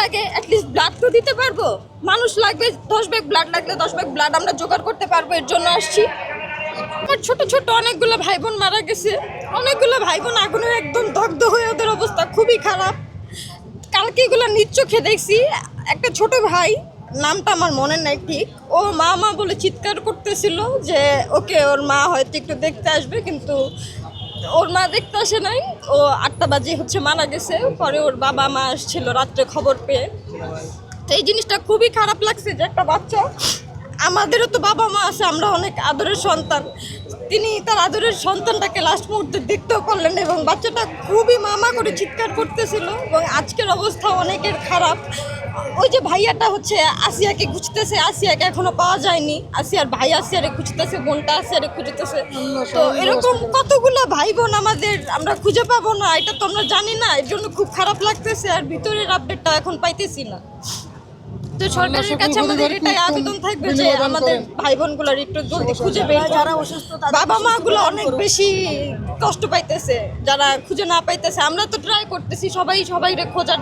লাগে at least blood তো দিতে পারব। মানুষ লাগবে, দশ ব্যাগ ব্লাড লাগলে দশ ব্যাগ ব্লাড আমরা জোগাড় করতে পারব, এর জন্য আসছি। আমার ছোট ছোট অনেকগুলো ভাই বোন মারা গেছে। অনেকগুলো ভাই বোন আগুনে একদম দগ্ধ হয়ে ওদের অবস্থা খুবই খারাপ। কালকে এগুলো নিজ চোখে দেখছি। একটা ছোট ভাই, নামটা আমার মনে নাই ঠিক। ও মা মা বলে চিৎকার করতেছিল যে, ওকে ওর মা হয়তো একটু দেখতে আসবে, কিন্তু ওর মা দেখতে আসে নাই। ও আটটা বাজে হচ্ছে মারা গেছে। পরে ওর বাবা মা আসছিল রাত্রে খবর পেয়ে। তো এই জিনিসটা খুবই খারাপ লাগছে যে একটা বাচ্চা। আমাদেরও তো বাবা মা আছে, আমরা অনেক আদরের সন্তান। তিনি তার আদরের সন্তানটাকে লাস্ট মুহূর্তে দেখতেও পারলেন না এবং বাচ্চাটা খুবই মামা করে চিৎকার করতেছিল এবং আজকের অবস্থা অনেকের খারাপ। ওই যে ভাইয়াটা হচ্ছে আসিয়াকে খুঁজতেছে আসিয়াকে এখনও পাওয়া যায়নি। আসিয়ার ভাই আসিয়ারে খুঁজতেছে বোনটা আসিয়ারে খুঁজতেছে। তো এরকম কতগুলো ভাই বোন আমাদের আমরা খুঁজে পাবো না এটা তো আমরা জানি না এর জন্য খুব খারাপ লাগতেছে আর ভিতরের আপডেটটা এখন পাইতেছি না। তো সরকারের কাছে আমাদের এটাই আবেদন থাকবে যে আমাদের ভাই বোনগুলোর একটু জলদি খুঁজে বের যারা অসুস্থ বাবা মা গুলো অনেক বেশি কষ্ট পাইতেছে যারা খুঁজে না পাইতেছে। আমরা তো ট্রাই করতেছি সবাই সবাই খোঁজার